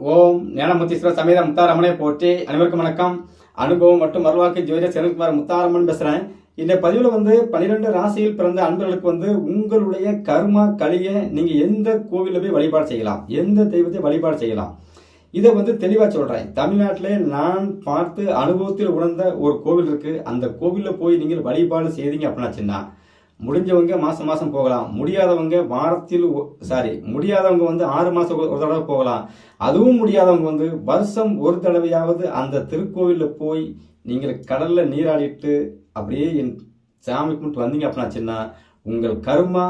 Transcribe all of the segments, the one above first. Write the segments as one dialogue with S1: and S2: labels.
S1: ஓம் ஞானமுத்தீஸ்வர சமேத முத்தாரம்மனை போற்றி அனைவருக்கும் வணக்கம். அனுபவம் மற்றும் மறுவாக்கு ஜோதிட செல்வகுமார் முத்தாரம்மன் பேசுறேன். இந்த பதிவுல வந்து பன்னிரெண்டு ராசியில் பிறந்த அன்பர்களுக்கு வந்து உங்களுடைய கர்மா கலிய நீங்க எந்த கோவிலில் போய் வழிபாடு செய்யலாம்? எந்த தெய்வத்தை வழிபாடு செய்யலாம்? இதை வந்து தெளிவா சொல்றேன். தமிழ்நாட்டிலே நான் பார்த்து அனுபவத்தில் உணர்ந்த ஒரு கோவில் இருக்கு. அந்த கோவிலில் போய் நீங்கள் வழிபாடு செய்தீங்க அப்படின்னாச்சுன்னா முடிஞ்சவங்க மாசம் மாசம் போகலாம். முடியாதவங்க வாரத்தில் சாரி முடியாதவங்க வந்து ஆறு மாசம் ஒரு தடவை போகலாம். அதுவும் முடியாதவங்க வந்து வருஷம் ஒரு தடவையாவது அந்த திருக்கோவிலில் போய் நீங்கள் கடல்ல நீராடிட்டு அப்படியே என் சாமி கும்பிட்டு வந்தீங்க அப்படின்னாச்சுன்னா உங்கள் கர்மா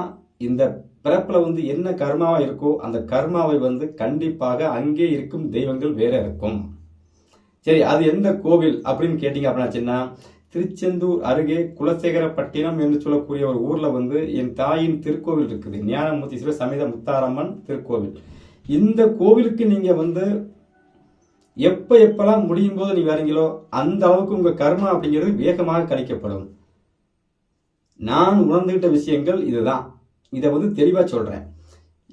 S1: இந்த பிறப்பில் வந்து என்ன கர்மாவா இருக்கோ அந்த கர்மாவை வந்து கண்டிப்பாக அங்கே இருக்கும் தெய்வங்கள் வேற இருக்கும். சரி அது எந்த கோவில் அப்படின்னு கேட்டீங்க அப்படின்னாச்சுன்னா திருச்செந்தூர் அருகே குலசேகரப்பட்டினம் என்று சொல்லக்கூடிய ஒரு ஊர்ல வந்து என் தாயின் திருக்கோவில் இருக்குது. ஞானமூர்த்தீஸ்வர சமேத முத்தாரம்மன் திருக்கோவில். இந்த கோவிலுக்கு நீங்க வந்து எப்ப எப்பெல்லாம் முடியும் போது நீ வரீங்களோ அந்த அளவுக்கு உங்க கர்மா அப்படிங்கிறது வேகமாக கழிக்கப்படும் நான் உணர்ந்துகிட்ட விஷயங்கள் இதுதான். இதை வந்து தெளிவா சொல்றேன்.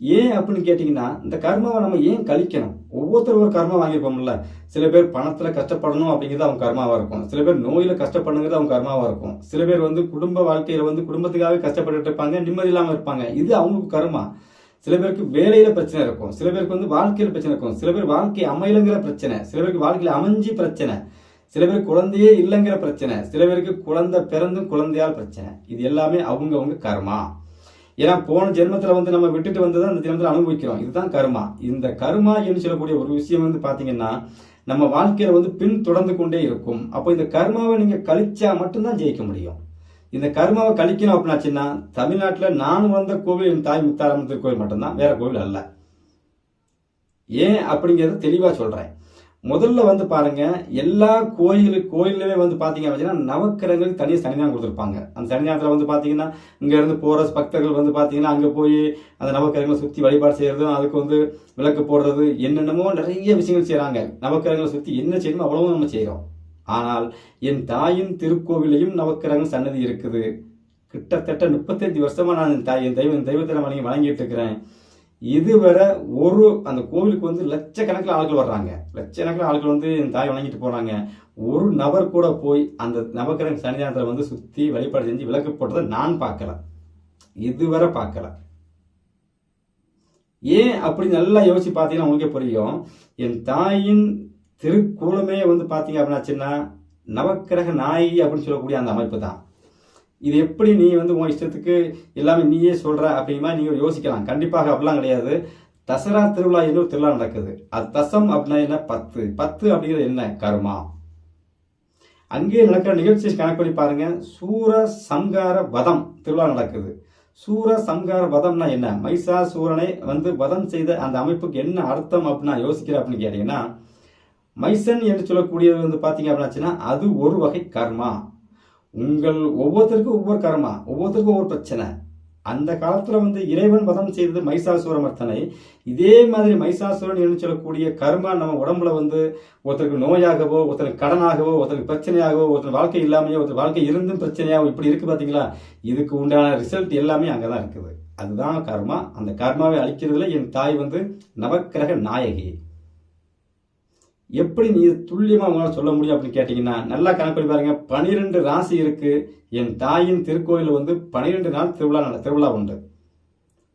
S1: ஏன் அப்படின்னு கேட்டீங்கன்னா இந்த கர்மாவை நம்ம ஏன் கழிக்கணும்? ஒவ்வொருத்தரும் ஒரு கர்மா வாங்கியிருப்போம்ல. சில பேர் பணத்துல கஷ்டப்படணும் அப்படிங்கிறது அவங்க கர்மாவா இருக்கும். சில பேர் நோயில கஷ்டப்படணுங்கிறது அவங்க கர்மாவா இருக்கும். சில பேர் வந்து குடும்ப வாழ்க்கையில வந்து குடும்பத்துக்காகவே கஷ்டப்பட்டுட்டு இருப்பாங்க நிம்மதி இல்லாம இருப்பாங்க. இது அவங்களுக்கு கர்மா. சில பேருக்கு வேலையில பிரச்சனை இருக்கும். சில பேருக்கு வந்து வாழ்க்கையில பிரச்சனை இருக்கும். சில பேர் வாழ்க்கை அமையலங்கிற பிரச்சனை. சில பேருக்கு வாழ்க்கையில அமைஞ்சு பிரச்சனை. சில பேர் குழந்தையே இல்லைங்கிற பிரச்சனை. சில பேருக்கு குழந்தை பிறந்தும் குழந்தையால் பிரச்சனை. இது எல்லாமே அவங்கவுங்க கர்மா. ஏன்னா போன ஜென்மத்தில் வந்து நம்ம விட்டுட்டு வந்ததை அந்த ஜென்மத்தில் அனுபவிக்கிறோம். இதுதான் கர்மா. இந்த கர்மா என்று சொல்லக்கூடிய ஒரு விஷயம் வந்து பார்த்தீங்கன்னா நம்ம வாழ்க்கையில் வந்து பின் தொடர்ந்து கொண்டே இருக்கும். அப்போ இந்த கர்மாவை நீங்கள் கழிச்சா மட்டும்தான் ஜெயிக்க முடியும். இந்த கர்மாவை கழிக்கணும் அப்படின்னாச்சுன்னா தமிழ்நாட்டில் நான் வந்த கோவில் என் தாய் முத்தாரம்மன் கோவில் மட்டும்தான். வேற கோவில் அல்ல. ஏன் அப்படிங்கிறத தெளிவாக சொல்கிறேன் முதல்ல வந்து பாருங்க எல்லா கோயில் கோயிலுமே வந்து பாத்தீங்க அப்படின்னா நவக்கிரகங்களுக்கு தனியாக சன்னிதானம் கொடுத்துருப்பாங்க. அந்த சன்னிதானத்தில் வந்து பார்த்தீங்கன்னா இங்கேருந்து இருந்து பக்தர்கள் வந்து பார்த்தீங்கன்னா அங்கே போய் அந்த நவக்கிரகங்களை சுற்றி வழிபாடு செய்கிறதும் அதுக்கு வந்து விளக்கு போடுறது என்னென்னமோ நிறைய விஷயங்கள் செய்கிறாங்க நவக்கிரகங்களை சுற்றி என்ன செய்யணுமோ அவ்வளவும் நம்ம செய்கிறோம் ஆனால் என் தாயின் திருக்கோவிலையும் நவக்கிரகம் சன்னதி இருக்குது. கிட்டத்தட்ட முப்பத்தஞ்சு வருஷமாக நான் என் தாய் என் தெய்வம் தெய்வத்தை நான் வணங்கி இருக்கிறேன். இதுவரை ஒரு அந்த கோவிலுக்கு வந்து லட்சக்கணக்கில் ஆட்கள் வர்றாங்க. லட்சக்கணக்கில் ஆட்கள் வந்து என் தாய் வணங்கிட்டு போனாங்க. ஒரு நபர் கூட போய் அந்த நவக்கிரக சன்னிதானத்தில் வந்து சுற்றி வழிபாடு செஞ்சு விளக்கு போட்டதை நான் பார்க்கல. இதுவரை பார்க்கல. ஏன் அப்படி நல்லா யோசிச்சு பார்த்தீங்கன்னா உங்களுக்கே புரியும். என் தாயின் திருக்கோலமே வந்து பார்த்தீங்க அப்படின்னாச்சுன்னா நவக்கிரக நாய் அப்படின்னு சொல்லக்கூடிய அந்த அமைப்பு தான். இது எப்படி நீ வந்து உன் இஷ்டத்துக்கு எல்லாமே நீயே சொல்ற அப்படிங்கிற மாதிரி நீங்க யோசிக்கலாம். கண்டிப்பாக அப்படிலாம் கிடையாது. தசரா திருவிழா என்று திருவிழா நடக்குது. அது தசம் அப்படின்னா என்ன? பத்து. பத்து அப்படிங்கிறது என்ன? கர்மா. அங்கே நடக்கிற நிகழ்ச்சி கணக்கு பண்ணி பாருங்க. சூர சங்கார வதம் திருவிழா நடக்குது. சூர சங்கார வதம்னா என்ன? மைசா சூரனை வந்து வதம் செய்த அந்த அமைப்புக்கு என்ன அர்த்தம் அப்படின்னா யோசிக்கிறேன் அப்படின்னு கேட்டீங்கன்னா மைசன் என்று சொல்லக்கூடியது வந்து பார்த்தீங்க அப்படின்னாச்சுன்னா அது ஒரு வகை கர்மா. உங்கள் ஒவ்வொருத்தருக்கும் ஒவ்வொரு கர்மா ஒவ்வொருத்தருக்கும் ஒவ்வொரு பிரச்சனை. அந்த காலத்துல வந்து இறைவன் வதம் செய்தது மைசாசுரமர்த்தனை இதே மாதிரி மைசாசுரன் என்று சொல்லக்கூடிய கர்மா நம்ம உடம்புல வந்து ஒருத்தருக்கு நோயாகவோ ஒருத்தருக்கு கடனாகவோ ஒருத்தருக்கு பிரச்சனையாகவோ ஒருத்தர் வாழ்க்கை இல்லாமையோ ஒருத்தர் வாழ்க்கை இருந்தும் பிரச்சனையாகவோ இப்படி இருக்கு பாத்தீங்களா? இதுக்கு உண்டான ரிசல்ட் எல்லாமே அங்கதான் இருக்குது. அதுதான் கர்மா. அந்த கர்மாவை அழிக்கிறதுல என் தாய் வந்து நவக்கிரக நாயகி. எப்படி நீ துல்லியமாக உங்களால் சொல்ல முடியும் அப்படின்னு கேட்டிங்கன்னா நல்லா கணக்கு பண்ணி பாருங்கள் பனிரெண்டு ராசி இருக்குது என் தாயின் திருக்கோயில் வந்து பனிரெண்டு நாள் திருவிழா திருவிழா உண்டு.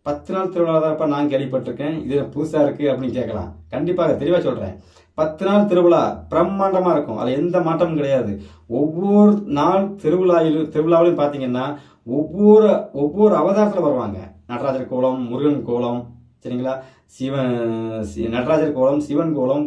S1: பத்து நாள் திருவிழா தான் நான் கேள்விப்பட்டிருக்கேன். இது புதுசாக இருக்குது அப்படின்னு கேட்கலாம். கண்டிப்பாக தெளிவாக சொல்கிறேன் பத்து நாள் திருவிழா பிரம்மாண்டமாக இருக்கும். அதில் எந்த மாற்றமும் கிடையாது. ஒவ்வொரு நாள் திருவிழாவிலும் திருவிழாவிலும் பார்த்தீங்கன்னா ஒவ்வொரு ஒவ்வொரு அவதாரத்தில் வருவாங்க. நடராஜர் கோலம் முருகன் கோலம் சரிங்களா? சிவன் சி- நடராஜர் கோலம் சிவன் கோலம்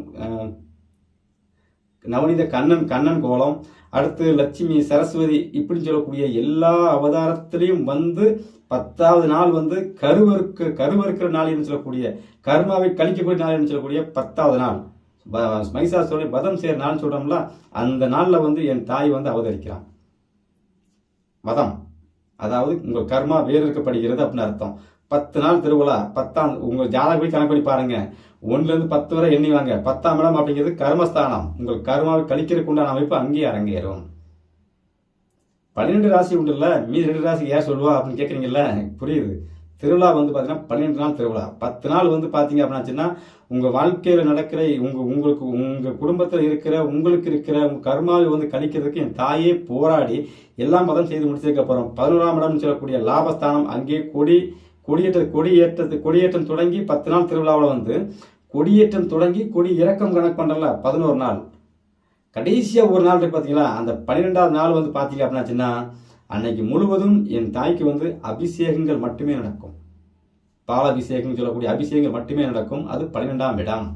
S1: நவநீத கண்ணன் கண்ணன் கோலம். அடுத்து லட்சுமி சரஸ்வதி இப்படின்னு சொல்லக்கூடிய எல்லா அவதாரத்திலையும் வந்து பத்தாவது நாள் வந்து கருவறுக்க கருவறுக்கிற நாள்னு சொல்லக்கூடிய கர்மாவை கழிக்கக்கூடிய நாள்னு சொல்லக்கூடிய பத்தாவது நாள். ப- மைசாசுரனை வதம் செய்கிற நாள் சொல்றோம்ல அந்த நாள்ல வந்து என் தாய் வந்து அவதரிக்கிறான். வதம். அதாவது உங்கள் கர்மா வேறறுக்கப்படுகிறது அப்படின்னு அர்த்தம். பத்து நாள் திருவிழா பத்தாம் உங்க ஜாதகப்படி போய் கணக்கு பண்ணி பாருங்க. ஒன்றுலேருந்து இருந்து பத்து வரை எண்ணிவாங்க பத்தாம் இடம் அப்படிங்கிறது கர்மஸ்தானம். உங்கள் கர்மாவை கழிக்கிறதுக்கு உண்டான அமைப்பு அங்கேயே அரங்கேறும். பன்னிரெண்டு ராசி உண்டு இல்லை மீதி ரெண்டு ராசி ஏன் சொல்லுவா அப்படின்னு கேட்குறீங்கல்ல புரியுது. திருவிழா வந்து பார்த்தீங்கன்னா பன்னிரெண்டு நாள் திருவிழா. பத்து நாள் வந்து பார்த்தீங்க அப்படின்னாச்சுன்னா உங்கள் வாழ்க்கையில் நடக்கிற உங்கள் உங்களுக்கு உங்கள் குடும்பத்தில் இருக்கிற உங்களுக்கு இருக்கிற உங்கள் கர்மாவை வந்து கழிக்கிறதுக்கு என் தாயே போராடி எல்லாம் பதம் செய்து முடிச்சதுக்கப்புறம் பதினோராம் இடம்னு சொல்லக்கூடிய லாபஸ்தானம் அங்கே கூடி கொடியேற்ற கொடியேற்றத்து கொடியேற்றம் தொடங்கி பத்து நாள் திருவிழாவில் வந்து கொடியேற்றம் தொடங்கி கொடி இறக்கம் கணக்கு பண்ணுறல பதினோரு நாள். கடைசியாக ஒரு நாள் இருக்கு பார்த்தீங்களா அந்த பன்னிரெண்டாவது நாள் வந்து பார்த்தீங்க அப்படின்னாச்சுன்னா அன்னைக்கு முழுவதும் என் தாய்க்கு வந்து அபிஷேகங்கள் மட்டுமே நடக்கும். பாலாபிஷேகம் சொல்லக்கூடிய அபிஷேகங்கள் மட்டுமே நடக்கும். அது பன்னிரெண்டாம் இடம்.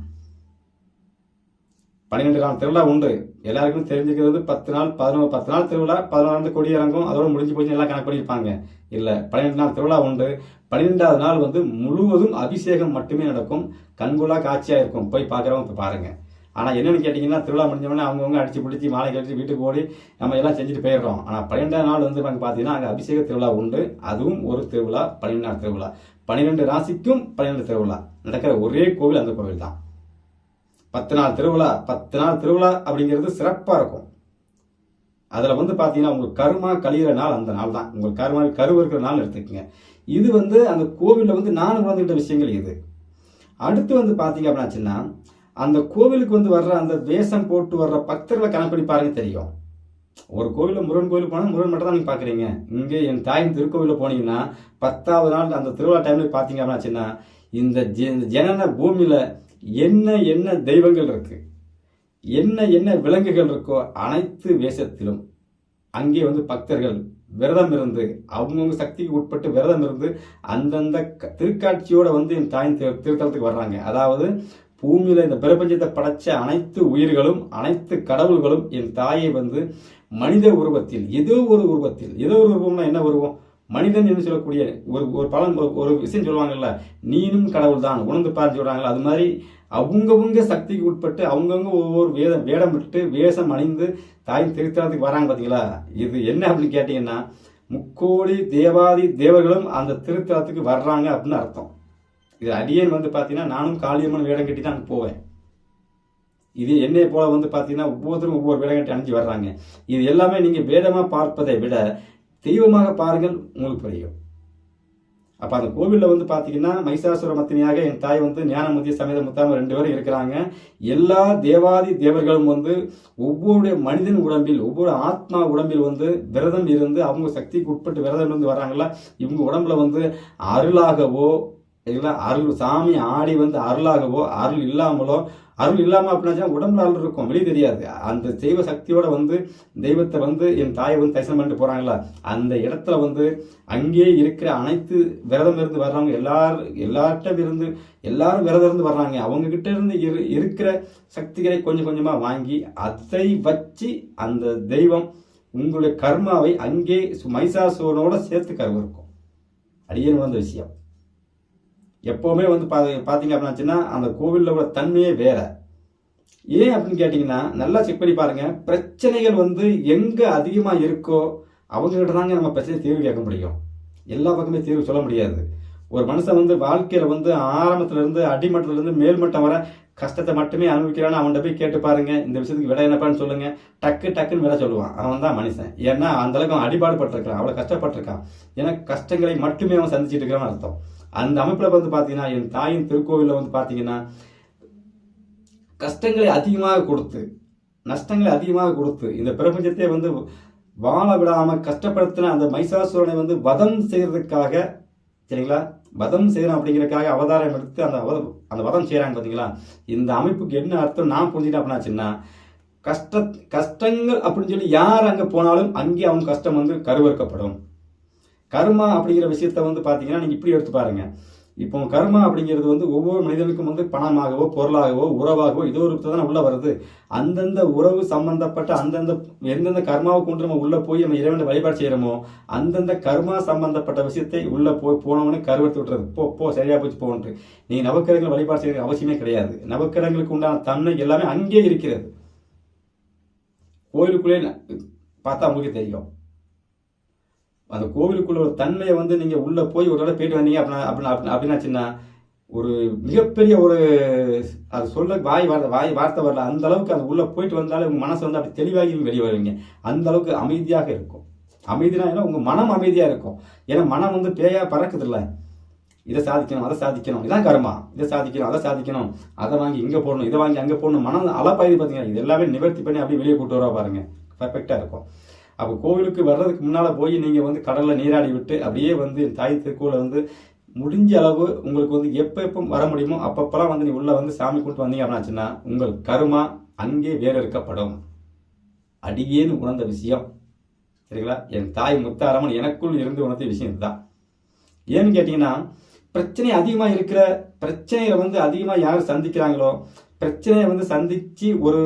S1: பன்னிரெண்டு நாள் திருவிழா உண்டு. எல்லாருக்கும் தெரிஞ்சுக்கிறது பத்து நாள் பதினோரு பத்து நாள் திருவிழா பதினோராந்து கொடி இறங்கும் அதோட முடிஞ்சு போச்சு எல்லாம் கணக்கு பண்ணியிருப்பாங்க. இல்லை பன்னிரெண்டு நாள் திருவிழா உண்டு. பன்னிரெண்டாவது நாள் வந்து முழுவதும் அபிஷேகம் மட்டுமே நடக்கும். கண்கொள்ளா காட்சியாக இருக்கும். போய் பார்க்குறவங்க இப்போ பாருங்கள் ஆனால் என்னென்னு கேட்டிங்கன்னா திருவிழா முடிஞ்சவொடனே அவங்கவுங்க அடிச்சு பிடிச்சி மாலை கழிச்சு வீட்டுக்கு ஓடி நம்ம எல்லாம் செஞ்சுட்டு போயிடுறோம். ஆனால் பன்னிரெண்டாவது நாள் வந்து அங்கே பார்த்தீங்கன்னா அங்கே அபிஷேக திருவிழா உண்டு. அதுவும் ஒரு திருவிழா பன்னிரெண்டு நாள் திருவிழா. பன்னிரெண்டு ராசிக்கும் பன்னிரெண்டு திருவிழா. நடக்கிற ஒரே கோவில் அந்த கோவில் தான் பத்து நாள் திருவிழா பத்து நாள் திருவிழா அப்படிங்கிறது சிறப்பாக இருக்கும். அதில் வந்து பார்த்தீங்கன்னா உங்களுக்கு கருமா கழியிற நாள் அந்த நாள் தான். உங்களுக்கு கருமா கருவு இருக்கிற நாள் எடுத்துக்கோங்க. இது வந்து அந்த கோவிலில் வந்து நான் உணர்ந்துகிட்ட விஷயங்கள் இது. அடுத்து வந்து பார்த்தீங்க அப்படின்னாச்சுன்னா அந்த கோவிலுக்கு வந்து வர்ற அந்த வேஷம் போட்டு வர்ற பக்தர்களை கணக்கு பாருங்க தெரியும். ஒரு கோவிலில் முருகன் கோயிலுக்கு போனால் முருகன் மட்டும் தான் நீங்கள் பார்க்குறீங்க இங்கே என் தாயின் திருக்கோவிலில் போனீங்கன்னா பத்தாவது நாள் அந்த திருவிழா டைமில் பார்த்தீங்க அப்படின்னாச்சுன்னா இந்த ஜெ- இந்த ஜனன பூமியில் என்ன என்ன தெய்வங்கள் இருக்கு? என்ன என்ன விலங்குகள் இருக்கோ அனைத்து வேஷத்திலும் அங்கே வந்து பக்தர்கள் விரதம் இருந்து அவங்கவுங்க சக்திக்கு உட்பட்டு விரதம் இருந்து அந்தந்த க- திருக்காட்சியோட வந்து என் தாய் திரு- திருத்தலத்துக்கு வர்றாங்க. அதாவது பூமியில இந்த பிரபஞ்சத்தை படைச்ச அனைத்து உயிர்களும் அனைத்து கடவுள்களும் என் தாயை வந்து மனித உருவத்தில் ஏதோ ஒரு உருவத்தில் ஏதோ ஒரு உருவம்னா என்ன உருவம்? மனிதன் என்று சொல்லக்கூடிய ஒரு ஒரு பலன் ஒரு- ஒரு விஷயம் சொல்லுவாங்கல்ல நீனும் கடவுள் தான் உணர்ந்து பாருன்னு சொல்றாங்கல்ல அது மாதிரி அவங்கவுங்க சக்திக்கு உட்பட்டு அவங்கவுங்க ஒவ்வொரு வேதம் வேடம் விட்டு வேஷம் அணிந்து தாயின் திருத்தலத்துக்கு வராங்க பார்த்தீங்களா இது என்ன அப்படின்னு கேட்டீங்கன்னா முக்கோடி தேவாதி தேவர்களும் அந்த திருத்தலத்துக்கு வர்றாங்க அப்படின்னு அர்த்தம். இது அடியேன் வந்து பார்த்தீங்கன்னா நானும் காளியம்மன் வேடம் கட்டி தான் போவேன். இது என்னை போல வந்து பார்த்தீங்கன்னா ஒவ்வொருத்தரும் ஒவ்வொரு வேடம் கட்டி அணிஞ்சு வர்றாங்க. இது எல்லாமே நீங்கள் வேடமாக பார்ப்பதை விட தெய்வமாக பாருங்கள் உங்களுக்கு புரியும். அப்போ அந்த கோவிலில் வந்து பார்த்தீங்கன்னா மைசாசுர மத்தினியாக என் தாய் வந்து ஞானமுதிய சமேத முத்தாம ரெண்டு பேரும் இருக்கிறாங்க. எல்லா தேவாதி தேவர்களும் வந்து ஒவ்வொரு மனிதன் உடம்பில் ஒவ்வொரு ஆத்மா உடம்பில் வந்து விரதம் இருந்து அவங்க சக்திக்கு உட்பட்டு விரதம் இருந்து வராங்களா இவங்க உடம்புல வந்து அருளாகவோ இல்லை அருள் சாமி ஆடி வந்து அருளாகவோ அருள் இல்லாமலோ அருள் இல்லாமல் அப்படின்னாச்சா உடம்புல அருள் இருக்கும். வெளியே தெரியாது. அந்த தெய்வ சக்தியோட வந்து தெய்வத்தை வந்து என் தாயை வந்து தரிசனம் பண்ணிட்டு போகிறாங்களா அந்த இடத்துல வந்து அங்கேயே இருக்கிற அனைத்து விரதம் இருந்து வர்றவங்க எல்லார் எல்லார்ட்டும் இருந்து எல்லாரும் விரதம் இருந்து வர்றாங்க. அவங்கக்கிட்ட இருந்து இரு இருக்கிற சக்திகளை கொஞ்சம் கொஞ்சமாக வாங்கி அதை வச்சு அந்த தெய்வம் உங்களுடைய கர்மாவை அங்கே மைசாசூரனோட சேர்த்து கருவு இருக்கும் அடியேன் வந்த விஷயம். எப்போவுமே வந்து பா பார்த்தீங்க அப்படின்னாச்சுன்னா அந்த கோவிலில் உள்ள தன்மையே வேற. ஏன் அப்படின்னு கேட்டிங்கன்னா நல்லா செக் பண்ணி பாருங்கள் பிரச்சனைகள் வந்து எங்கே அதிகமாக இருக்கோ அவங்ககிட்ட தாங்க நம்ம பிரச்சனை தீர்வு கேட்க முடியும். எல்லா பக்கமே தீர்வு சொல்ல முடியாது. ஒரு மனுஷன் வந்து வாழ்க்கையில் வந்து ஆரம்பத்துலேருந்து இருந்து இருந்து மேல்மட்டம் வர கஷ்டத்தை மட்டுமே அனுபவிக்கிறான்னு அவன்கிட்ட போய் கேட்டு பாருங்க. இந்த விஷயத்துக்கு விட என்னப்பான்னு சொல்லுங்க. டக்கு டக்குன்னு விட சொல்லுவான். அவன் தான் மனுஷன். ஏன்னா அந்த அளவுக்கு அவன் அடிபாடுபட்டிருக்கான் அவ்வளோ கஷ்டப்பட்டிருக்கான். ஏன்னா கஷ்டங்களை மட்டுமே அவன் சந்திச்சுட்டு இருக்கிறான்னு அர்த்தம். அந்த அமைப்பில் வந்து பார்த்தீங்கன்னா என் தாயின் திருக்கோவிலில் வந்து பார்த்தீங்கன்னா கஷ்டங்களை அதிகமாக கொடுத்து நஷ்டங்களை அதிகமாக கொடுத்து இந்த பிரபஞ்சத்தை வந்து வாழ விடாம கஷ்டப்படுத்தின அந்த மைசாசுரனை வந்து வதம் செய்யறதுக்காக சரிங்களா? வதம் செய்யணும் அப்படிங்கறதுக்காக அவதாரம் எடுத்து அந்த அந்த வதம் செய்யறாங்க பாத்தீங்களா? இந்த அமைப்புக்கு என்ன அர்த்தம் நான் புரிஞ்சுட்டேன் அப்படின்னாச்சுன்னா கஷ்ட கஷ்டங்கள் அப்படின்னு சொல்லி யார் அங்கே போனாலும் அங்கே அவங்க கஷ்டம் வந்து கருவறுக்கப்படும். கர்மா அப்படிங்கிற விஷயத்த வந்து பார்த்தீங்கன்னா நீங்க இப்படி எடுத்து பாருங்க. இப்போ கர்மா அப்படிங்கிறது வந்து ஒவ்வொரு மனிதனுக்கும் வந்து பணமாகவோ பொருளாகவோ உறவாகவோ இதோ ஒரு தானே உள்ள வருது. அந்தந்த உறவு சம்பந்தப்பட்ட அந்தந்த எந்தெந்த கர்மாவை கொண்டு நம்ம உள்ள போய் நம்ம இறைவனை வழிபாடு செய்யறோமோ அந்தந்த கர்மா சம்பந்தப்பட்ட விஷயத்தை உள்ள போய் போனவனே கருவெடுத்து விட்டுறது. போ போ சரியா போச்சு போன்ட்டு நீ நவக்கிரகங்கள் வழிபாடு செய்கிற அவசியமே கிடையாது. நவக்கிரகங்களுக்கு உண்டான தன்மை எல்லாமே அங்கே இருக்கிறது. கோயிலுக்குள்ளே பார்த்தா உங்களுக்கு தெரியும். அந்த கோவிலுக்குள்ள ஒரு தன்மையை வந்து நீங்கள் உள்ளே போய் ஒரு தடவை போயிட்டு வந்தீங்க அப்படின்னா அப்படின்னா அப்படின்னாச்சுன்னா ஒரு மிகப்பெரிய ஒரு அது சொல்ல வாய் வார்த்தை வாய் வார்த்தை வரல. அந்த அளவுக்கு அது உள்ளே போயிட்டு வந்தாலே உங்கள் மனசு வந்து அப்படி தெளிவாகி வெளியே வருவீங்க. அந்த அளவுக்கு அமைதியாக இருக்கும். அமைதினா ஏன்னா உங்கள் மனம் அமைதியாக இருக்கும். ஏன்னா மனம் வந்து பேயாக பறக்குதில்ல. இதை சாதிக்கணும் அதை சாதிக்கணும். இதான் கர்மா. இதை சாதிக்கணும் அதை சாதிக்கணும். அதை வாங்கி இங்கே போடணும் இதை வாங்கி அங்கே போடணும். மனம் அலப்பாயுது பார்த்தீங்கன்னா இது எல்லாமே நிவர்த்தி பண்ணி அப்படியே வெளியே கூட்டு வரா பாருங்க. பர்ஃபெக்டாக இருக்கும். அப்போ கோவிலுக்கு வர்றதுக்கு முன்னால் போய் நீங்கள் வந்து கடலில் நீராடி விட்டு அப்படியே வந்து தாய் திருக்கோவில் வந்து முடிஞ்ச அளவு உங்களுக்கு வந்து எப்போ எப்போ வர முடியுமோ அப்பப்பெல்லாம் வந்து நீ உள்ளே வந்து சாமி கூப்பிட்டு வந்தீங்க அப்படின்னாச்சுன்னா உங்கள் கருமா அங்கே வேற இருக்கப்படும் அடியேன்னு உணர்ந்த விஷயம். சரிங்களா? என் தாய் முத்தாரம்மன் எனக்குள் இருந்து உணர்ந்த விஷயம் இதுதான். ஏன்னு கேட்டிங்கன்னா பிரச்சனை அதிகமாக இருக்கிற பிரச்சனையை வந்து அதிகமாக யார் சந்திக்கிறாங்களோ பிரச்சனையை வந்து சந்தித்து ஒரு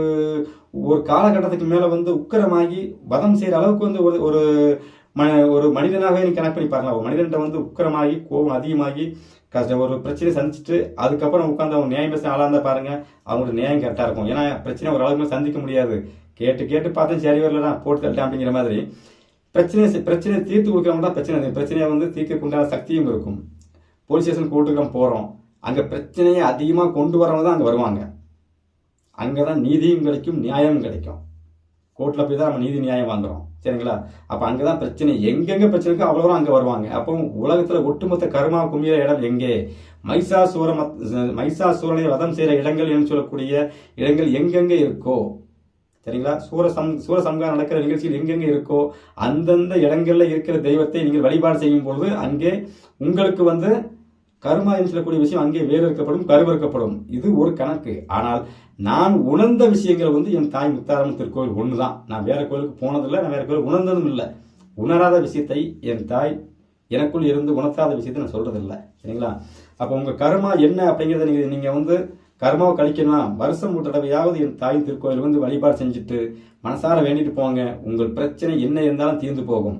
S1: ஒரு காலகட்டத்துக்கு மேலே வந்து உக்கரமாகி வதம் செய்கிற அளவுக்கு வந்து ஒரு ஒரு மன ஒரு மனிதனாகவே நீ கனெக்ட் பண்ணி பார்க்கலாம் ஒரு மனிதன்கிட்ட வந்து உக்கரமாகி கோபம் அதிகமாகி கஷ்டம் ஒரு பிரச்சனையை சந்திச்சுட்டு அதுக்கப்புறம் உட்காந்து அவங்க நியாயம் பேச ஆளாக இருந்தால் பாருங்க அவங்களோட நியாயம் கரெக்டாக இருக்கும். ஏன்னா பிரச்சனை ஒரு அளவுக்கு சந்திக்க முடியாது. கேட்டு கேட்டு பார்த்து சரி வரலடா போட்டு தட்டேன் அப்படிங்கிற மாதிரி. பிரச்சனையை பிரச்சனையை தீர்த்து கொடுக்கறவங்க தான் பிரச்சனை. பிரச்சனையை வந்து தீர்க்கக்குண்டான சக்தியும் இருக்கும். போலீஸ் ஸ்டேஷன் கூட்டுக்கிறோம் போகிறோம் அங்கே பிரச்சனையை அதிகமாக கொண்டு வரவங்க தான் அங்கே வருவாங்க. அங்கே தான் நீதியும் கிடைக்கும் நியாயமும் கிடைக்கும். கோர்ட்டில் போய் தான் நம்ம நீதி நியாயம் வாங்குறோம். சரிங்களா? அப்போ அங்கே தான் பிரச்சனை. எங்கெங்கே பிரச்சனை இருக்கோ அவ்வளோ அங்கே வருவாங்க. அப்போ உலகத்தில் ஒட்டுமொத்த கருமா குமிர இடம் எங்கே? மைசாசூர மைசாசூரனை வதம் செய்கிற இடங்கள் என்று சொல்லக்கூடிய இடங்கள் எங்கெங்கே இருக்கோ? சரிங்களா? சூர சம் சூர சம்காரம் நடக்கிற நிகழ்ச்சியில் எங்கெங்கே இருக்கோ அந்தந்த இடங்களில் இருக்கிற தெய்வத்தை நீங்கள் வழிபாடு செய்யும் பொழுது அங்கே உங்களுக்கு வந்து கருமா என்று சொல்லக்கூடிய விஷயம் அங்கே வேறு இருக்கப்படும் கருவறுக்கப்படும். இது ஒரு கணக்கு. ஆனால் நான் உணர்ந்த விஷயங்கள் வந்து என் தாய் முத்தாரம்மன் திருக்கோயில் ஒன்று தான் நான் வேற கோயிலுக்கு போனதில்லை நான் வேற கோயில் உணர்ந்ததும் இல்லை. உணராத விஷயத்தை என் தாய் எனக்குள் இருந்து உணர்த்தாத விஷயத்தை நான் சொல்றதில்லை. சரிங்களா? அப்போ உங்க கர்மா என்ன அப்படிங்கிறத நீங்க நீங்க வந்து கர்மாவை கழிக்கணும் வருஷம் ஒரு தடவையாவது என் தாய் திருக்கோயில் வந்து வழிபாடு செஞ்சுட்டு மனசார வேண்டிட்டு போங்க. உங்கள் பிரச்சனை என்ன இருந்தாலும் தீர்ந்து போகும்.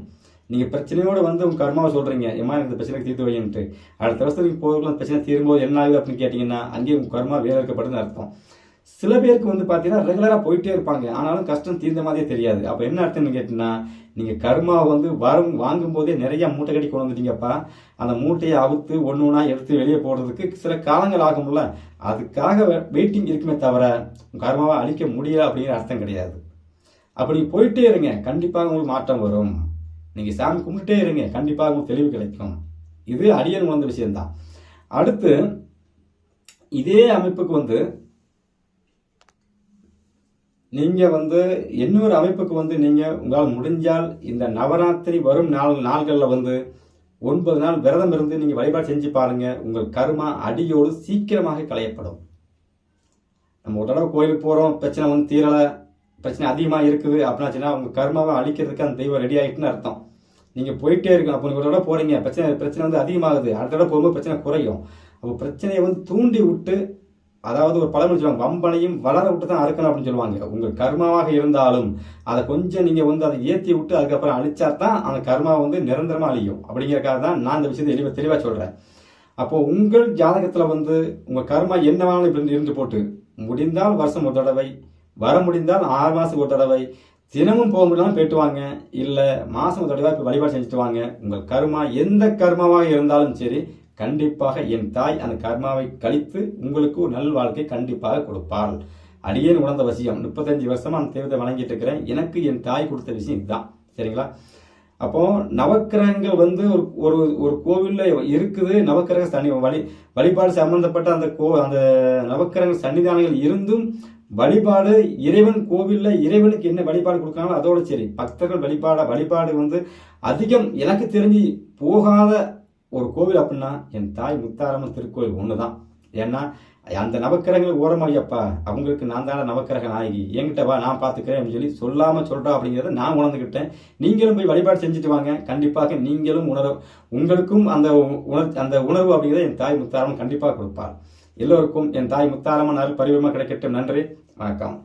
S1: நீங்க பிரச்சனையோட வந்து உங்க கர்மாவை சொல்றீங்க. ஏமா இந்த பிரச்சனைக்கு தீர்த்து வைன்ட்டு அடுத்த வருஷத்துக்கு போகிறதுக்குள்ள பிரச்சனை தீரும்போது என்ன ஆகுது அப்படின்னு கேட்டீங்கன்னா அங்கேயே உங்க கர்மா வேறு இருக்கப்படுதுன்னு அர்த்தம். சில பேருக்கு வந்து பார்த்தீங்கன்னா ரெகுலராக போயிட்டே இருப்பாங்க. ஆனாலும் கஷ்டம் தீர்ந்த மாதிரியே தெரியாது. அப்போ என்ன அர்த்தம்னு கேட்டிங்கன்னா நீங்கள் கருமா வந்து வரும் வாங்கும்போதே நிறையா நிறைய மூட்டை கட்டி கொண்டு வந்துட்டீங்கப்பா. அந்த மூட்டையை அவுத்து ஒன்று ஒன்றா எடுத்து வெளியே போடுறதுக்கு சில காலங்கள் ஆகும்ல அதுக்காக வெயிட்டிங் இருக்குமே தவிர கர்மாவை அழிக்க முடியல அப்படிங்கிற அர்த்தம் கிடையாது. அப்படி போயிட்டே இருங்க. கண்டிப்பாக உங்களுக்கு மாற்றம் வரும். நீங்கள் சாமி கும்பிட்டே இருங்க. கண்டிப்பாக உங்களுக்கு தெளிவு கிடைக்கும். இது அடியன் வந்த விஷயம்தான். அடுத்து இதே அமைப்புக்கு வந்து நீங்கள் வந்து இன்னொரு அமைப்புக்கு வந்து நீங்கள் உங்களால் முடிஞ்சால் இந்த நவராத்திரி வரும் நாள் நாள்களில் வந்து ஒன்பது நாள் விரதம் இருந்து நீங்கள் வழிபாடு செஞ்சு பாருங்கள் உங்கள் கருமா அடியோடு சீக்கிரமாக களையப்படும். நம்ம ஒரு தடவை கோயிலுக்கு போகிறோம் பிரச்சனை வந்து தீரலை பிரச்சனை அதிகமாக இருக்குது அப்படின்னாச்சுன்னா உங்கள் கர்மாவை அழிக்கிறதுக்கு அந்த தெய்வம் ரெடி ஆகிட்டுன்னு அர்த்தம். நீங்கள் போயிட்டே இருக்கணும். அப்போ நீங்கள் ஒரு தடவை பிரச்சனை பிரச்சனை வந்து அதிகமாகுது. அடுத்த தடவை போகும்போது பிரச்சனை குறையும். அப்போ பிரச்சனையை வந்து தூண்டி விட்டு அதாவது ஒரு பழமொழி சொல்லுவாங்க வம்பனையும் வளர விட்டு தான் அறுக்கணும் அப்படின்னு சொல்லுவாங்க. உங்கள் கர்மாவாக இருந்தாலும் அதை கொஞ்சம் நீங்கள் வந்து அதை ஏற்றி விட்டு அதுக்கப்புறம் அழிச்சா தான் அந்த கர்மா வந்து நிரந்தரமாக அழியும். அப்படிங்கிறக்காக தான் நான் இந்த விஷயத்தை தெளிவாக தெளிவாக சொல்கிறேன் அப்போது உங்கள் ஜாதகத்தில் வந்து உங்கள் கர்மா என்ன வேணாலும் இப்படி இருந்து போட்டு முடிந்தால் வருஷம் ஒரு தடவை வர முடிந்தால் ஆறு மாதம் ஒரு தடவை தினமும் போக முடியலாம் போயிட்டு வாங்க இல்லை மாதம் ஒரு தடவை இப்போ வழிபாடு செஞ்சுட்டு வாங்க. உங்கள் கர்மா எந்த கர்மாவாக இருந்தாலும் சரி கண்டிப்பாக என் தாய் அந்த கர்மாவை கழித்து உங்களுக்கு ஒரு நல் வாழ்க்கை கண்டிப்பாக கொடுப்பாள். அடியேன் உணர்ந்த விஷயம் முப்பத்தஞ்சு வருஷமா அந்த தெய்வத்தை வணங்கிட்டு இருக்கிறேன். எனக்கு என் தாய் கொடுத்த விஷயம் இதுதான். சரிங்களா? அப்போ நவக்கிரகங்கள் வந்து ஒரு ஒரு ஒரு கோவில்ல இருக்குது. நவக்கிரக சனி வழி வழிபாடு சம்பந்தப்பட்ட அந்த கோ அந்த நவக்கிரக சன்னிதானங்கள் இருந்தும் வழிபாடு இறைவன் கோவில்ல இறைவனுக்கு என்ன வழிபாடு கொடுக்காங்களோ அதோட சரி. பக்தர்கள் வழிபாட வழிபாடு வந்து அதிகம் எனக்கு தெரிஞ்சு போகாத ஒரு கோவில் அப்படின்னா என் தாய் முத்தாரம்மன் திருக்கோவில் தான் ஏன்னா அந்த நவக்கிரகங்கள் ஓரமாயப்பா அவங்களுக்கு நான் தானே நவக்கிரக நாயகி. என்கிட்ட வா நான் பார்த்துக்கிறேன் அப்படின்னு சொல்லி சொல்லாம சொல்றா அப்படிங்கிறத நான் உணர்ந்துக்கிட்டேன் நீங்களும் போய் வழிபாடு செஞ்சுட்டு வாங்க. கண்டிப்பாக நீங்களும் உணர உங்களுக்கும் அந்த உணர் அந்த உணர்வு அப்படிங்கிறத என் தாய் முத்தாரம்மன் கண்டிப்பாக கொடுப்பார். எல்லோருக்கும் என் தாய் முத்தாரம்மன் அருள் பரிவமாக கிடைக்கட்டும். நன்றி. வணக்கம்.